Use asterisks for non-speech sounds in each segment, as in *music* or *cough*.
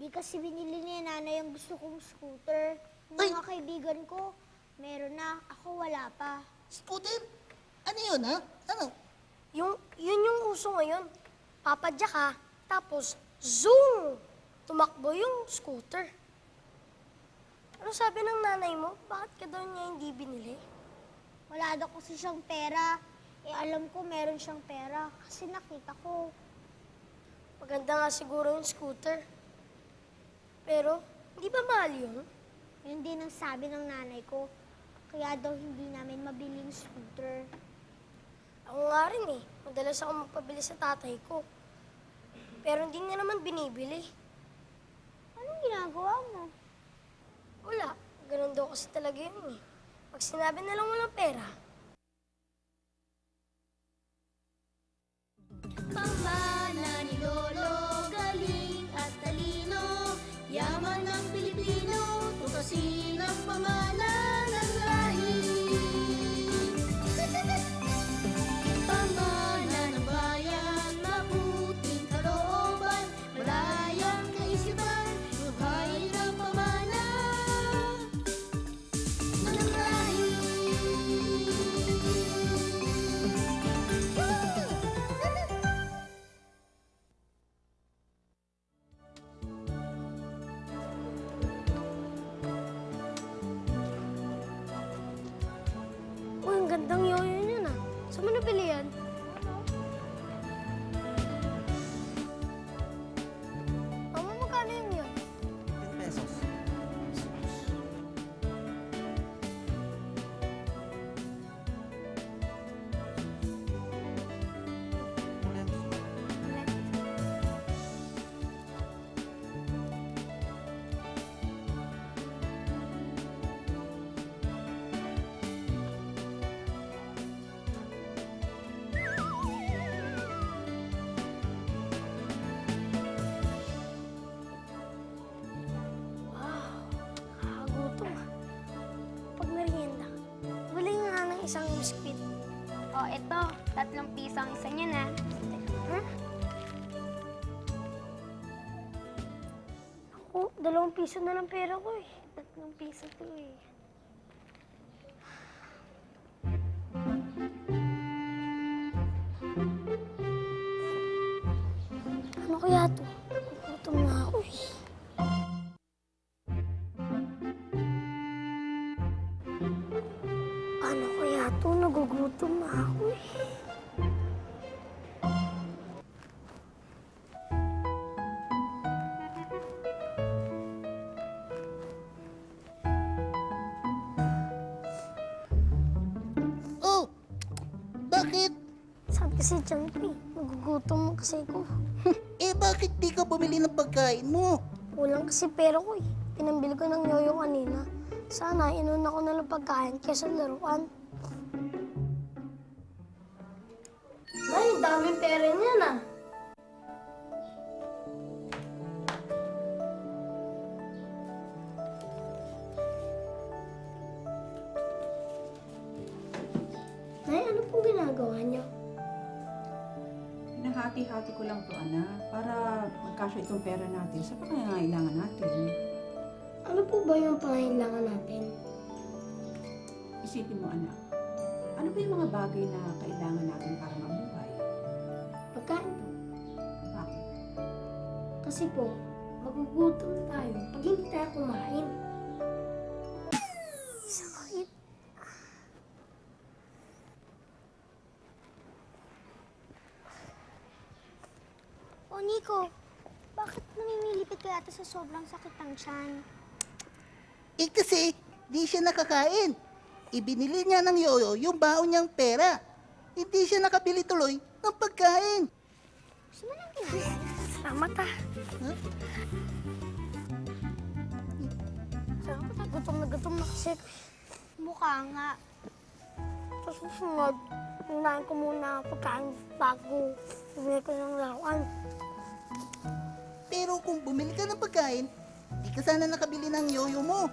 Di kasi binili ni nanay yung gusto kong scooter. Yung Ay! mga kaibigan ko, meron na. Ako wala pa. Scooter? Ano yun, ha? Ano? Yung, yun yung uso ngayon. Papadya ka, tapos zoom! Tumakbo yung scooter. Ano sabi ng nanay mo? Bakit ka daw niya hindi binili? Wala daw kasi siyang pera. Eh alam ko meron siyang pera kasi nakita ko. Maganda nga siguro yung scooter. Pero, hindi ba mahal yun? Yun din ang sabi ng nanay ko. Kaya daw hindi namin mabili yung scooter. Ako nga rin eh. Madalas ako magpabili sa tatay ko. Pero hindi nga naman binibili. Anong ginagawa mo? Wala. Ganun daw kasi talaga yun eh. Pag sinabi na lang walang pera, isang biskwit. Oh, eto. Tatlong piso ang isa niya na. Ha? Ako, dalawang piso na lang pera ko eh. Tatlong piso to eh. Bakit? Sabi kasi dyan ko eh, nagugutom kasi ko. *laughs* Eh, bakit di ka bumili ng pagkain mo? Kulang kasi pera ko eh. Pinambili ko ng yoyo kanina. Sana, inuna ko na lang pagkain kesa laruan. Pinahati-hati ko lang to, Ana, para magkasya itong pera natin sa pangangailangan natin. Ano po ba yung pangailangan natin? Isipin mo, anak, ano ba yung mga bagay na kailangan natin para mabuhay? Pagkain po. Bakit? Kasi po, magugutom tayo pag hindi tayo kumain. Nico, bakit namimilipit ka yata sa sobrang sakit ng tiyan? Eh kasi, di siya nakakain. Ibinili niya ng yoyo yung baon niyang pera. Hindi siya nakabili tuloy ng pagkain. Mo lang kinain? Salamat ah. Huh? Salamat ah. Gutom na gutom na kasi. Mukha nga. Sa susunod, hinahin ko muna pagkain bago bumili ko ng laruan. Pero kung bumili ka ng pagkain, di ka sana nakabili ng yoyo mo.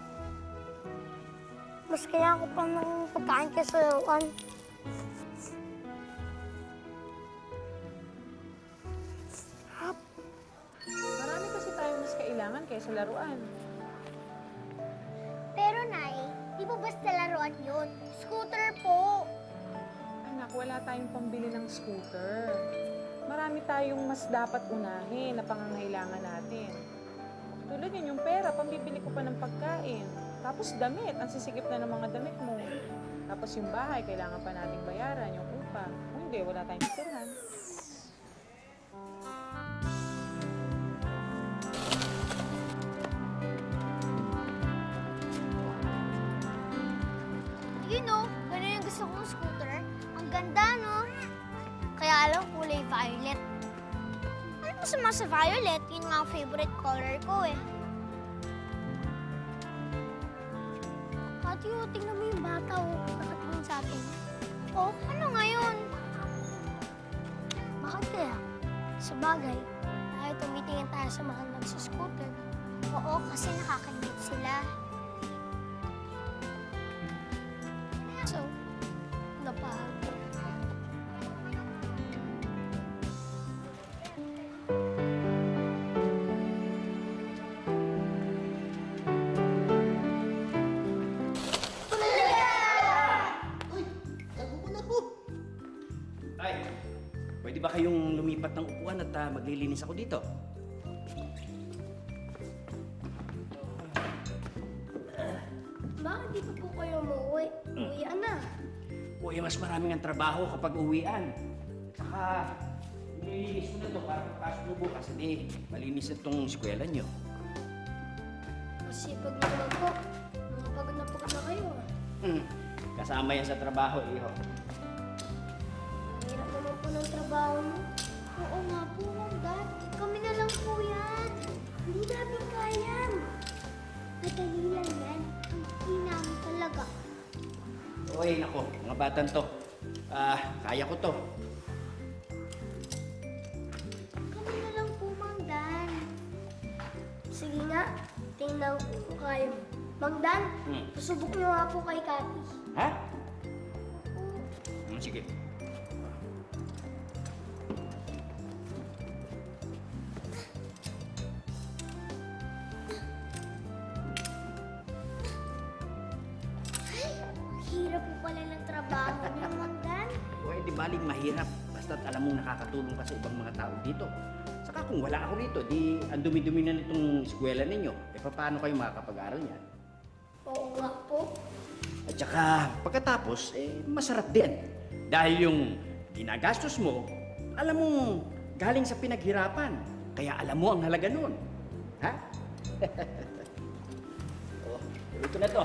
Mas kaya ko pa ng pagkain kaysa laruan. Marami kasi tayong mas kailangan kailangan kaysa laruan. Pero, Nay, di ba basta laruan yun? Scooter po. Anak, wala tayong pambili ng scooter. Marami tayong mas dapat unahin na pangangailangan natin. Tulad yun, yung pera, pambibili ko pa ng pagkain. Tapos damit, ang sisikip na ng mga damit mo. Tapos yung bahay, kailangan pa nating bayaran, yung upa. Hindi, wala tayong titirhan. Masama sa violet? Yun nga ang favorite color ko eh. Kati, oh, tingnan mo yung bata, oh. Nakatingin sa atin. Oh, ano ngayon? Bakit kaya? Sa bagay, tayo tumitingin tayo sa mga nagsuscooter. Oo, kasi nakakandit sila. Pwede ba kayong lumipat ng upuan at ah, maglilinis ako dito? Bakit di pa po kayo umuwi? Uwian na. Uy, mas maraming ang trabaho kapag uwian. Saka, nililinis ko na to para pagpasok mo bukas. Hindi, malinis na tong eskwela nyo. Kasi pag naman po, mga pagod na na kayo. ah. Hmm, kasama yan sa trabaho, iho. Ng trabaho mo. Oo nga po, Ma'am Dad. Kami na lang po yan. Hindi namin kayan. Madali lang yan. Ang namin talaga. Uy, nako, mga batan to. Ah, kaya ko to. Kami na lang po, Ma'am Dan. Sige nga, tingnan ko kayo. Magdan, Hmm. pasubok niyo nga po kay Kati. Ha? Hmm, sige. Baling mahirap. Basta't alam mong nakakatulong ka sa ibang mga tao dito. Saka kung wala ako rito, di ang dumi-dumi na nitong eskwela ninyo. E paano kayo makakapag-aral niyan? Oo nga po. At saka pagkatapos, eh, masarap din. Dahil yung ginagastos mo, alam mo, galing sa pinaghirapan. Kaya alam mo ang halaga nun. Ha? *laughs* oh, tuloy ko na to.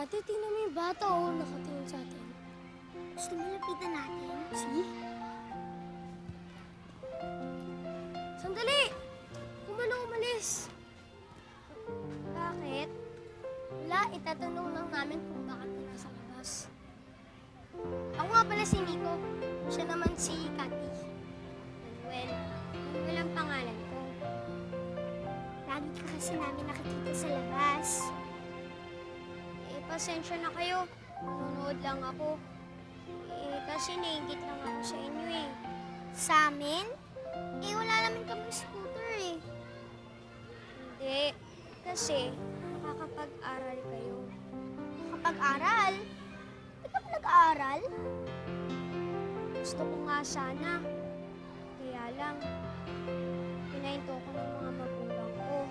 Kati, tingnan mo yung bata, oh, nakatingin sa atin. Gusto mo lapitan natin? Sige. Sandali! Kumano umalis? Bakit? Wala, itatanong lang namin kung bakit ka nasa labas. Ako nga pala si Nico. Siya naman si Kati. Well, Manuel ang pangalan ko. Lagi ka kasi namin nakikita sa labas. Pasensya na kayo. Nanonood lang ako. Eh, kasi naingit lang ako sa inyo eh. Sa amin? Eh, wala naman kami scooter eh. Hindi. Kasi, nakakapag-aral kayo. Kapag aral? Di ka pa nag-aaral? Gusto ko nga sana. Kaya lang, pinahinto ko ng mga magulang ko.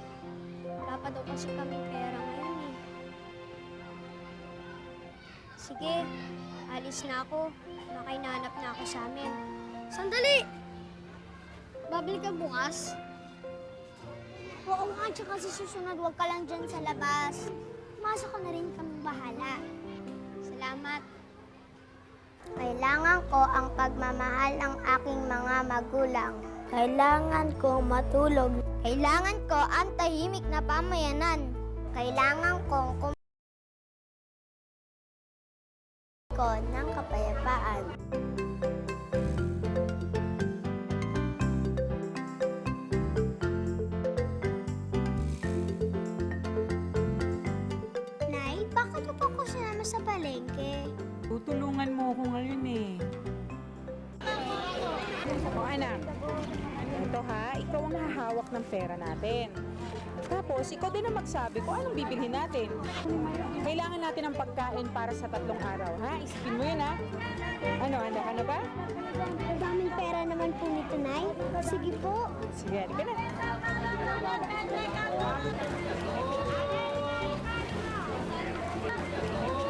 Wala pa daw kasi kaming pera ngayon Sige, alis na ako. Nakainanap na ako sa amin. Sandali! Babalik ka bukas? at saka sa susunod, huwag ka lang dyan sa labas. Masok ka na rin kami bahala. Salamat. Kailangan ko ang pagmamahal ng aking mga magulang. Kailangan ko matulog. Kailangan ko ang tahimik na pamayanan. Kailangan kong kum ko ng kapayapaan. Nay, bakit mo pa ako sinama sa palengke? Tutulungan mo ako ngayon eh. O anak, ito ha, ikaw ang hahawak ng pera natin. Tapos, ikaw din ang magsabi kung anong bibilhin natin. Kailangan natin ng pagkain para sa tatlong araw, ha? Isipin mo yun, ha? Ano, handa ka na ba? Ang daming pera naman po nito, Nay. Sige po. Sige, halika na. Magkakanin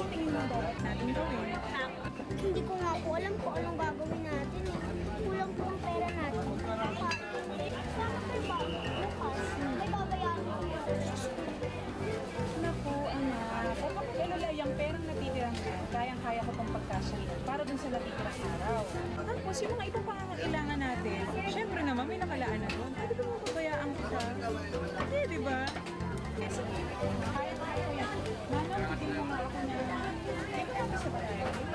Sa tingin mo dapat natin gawin? Hindi ko nga po alam kung anong gagawin natin. eh. Kulang po ang pera natin. Paano tayo ba? Bukas, ko Naku, anak. Huwag ka mag-alala yung perang natitira mo. Kayang-kaya ko pang pagkasya para dun sa natitirang araw. Tapos yung mga ibang pangangailangan natin, syempre naman may nakalaan na doon. Pwede ba mapabayaan kita? Hindi, di ba? Eh, mo nga ako na.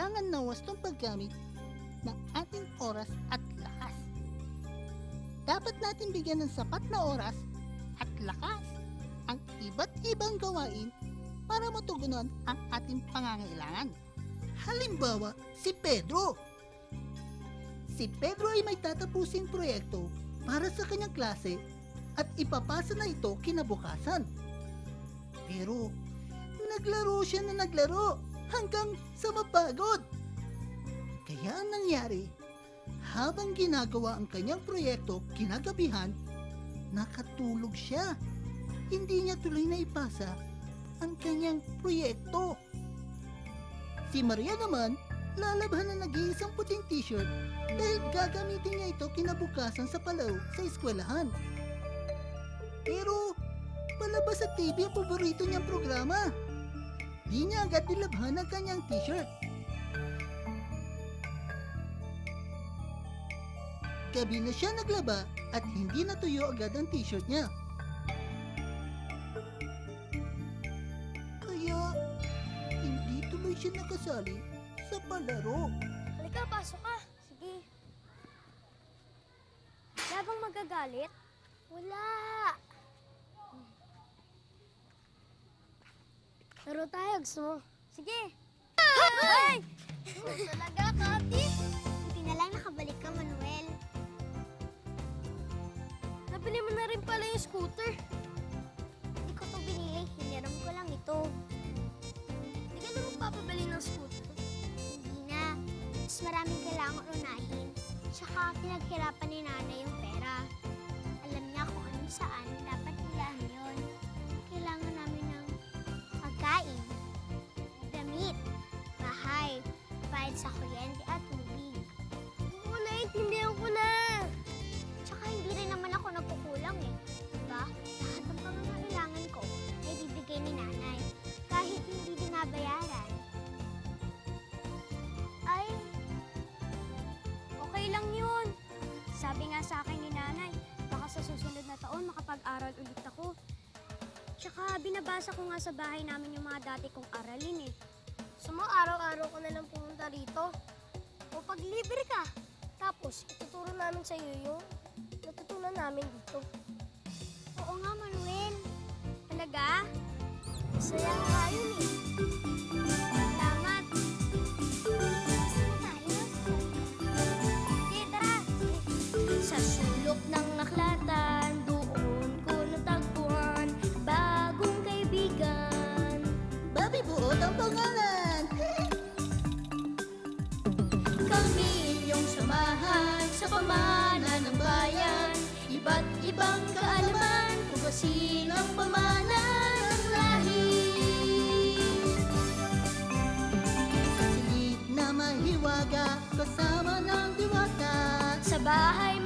Kailangan na wastong paggamit ng ating oras at lakas. Dapat natin bigyan ng sapat na oras at lakas ang iba't ibang gawain para matugunan ang ating pangangailangan. Halimbawa, si Pedro. Si Pedro ay may tatapusing proyekto para sa kanyang klase at ipapasa na ito kinabukasan. Pero, naglaro siya na naglaro hanggang sa mapagod. Kaya ang nangyari, habang ginagawa ang kanyang proyekto kinagabihan, nakatulog siya. Hindi niya tuloy na ipasa ang kanyang proyekto. Si Maria naman lalabhan na nag-iisang puting t-shirt dahil gagamitin niya ito kinabukasan sa palaw sa eskwelahan. Pero, palabas sa TV ang paborito niyang programa. Di niya agad nilabhan ang kanyang t-shirt. Gabi na siya naglaba at hindi natuyo agad ang t-shirt niya. Kaya, hindi tuloy siya nakasali sa palaro. Halika, pasok ka. Sige. Wala bang magagalit? Wala. Laro tayo, gusto mo? Sige. Ay! Talaga, Kati? Buti na lang nakabalik ka, Manuel. Nabili mo na rin pala yung scooter. Hindi ko to binili. Hiniram ko lang ito. Hindi ka na magpapabili ng scooter. Hindi na. Mas maraming kailangan unahin. Tsaka pinaghirapan ni nanay yung pera. Binabasa ko nga sa bahay namin yung mga dati kong aralin eh. So araw-araw ko na lang pumunta rito. O pag libre ka, tapos ituturo namin sa iyo yung natutunan namin dito. Oo nga, Manuel. Talaga? Masaya nga yun eh. Pangalan! Kami inyong samahan sa pamana ng bayan. Iba't ibang kaalaman, pugasin ang pamana ng lahi. Silid na mahiwaga kasama ng diwata Sa bahay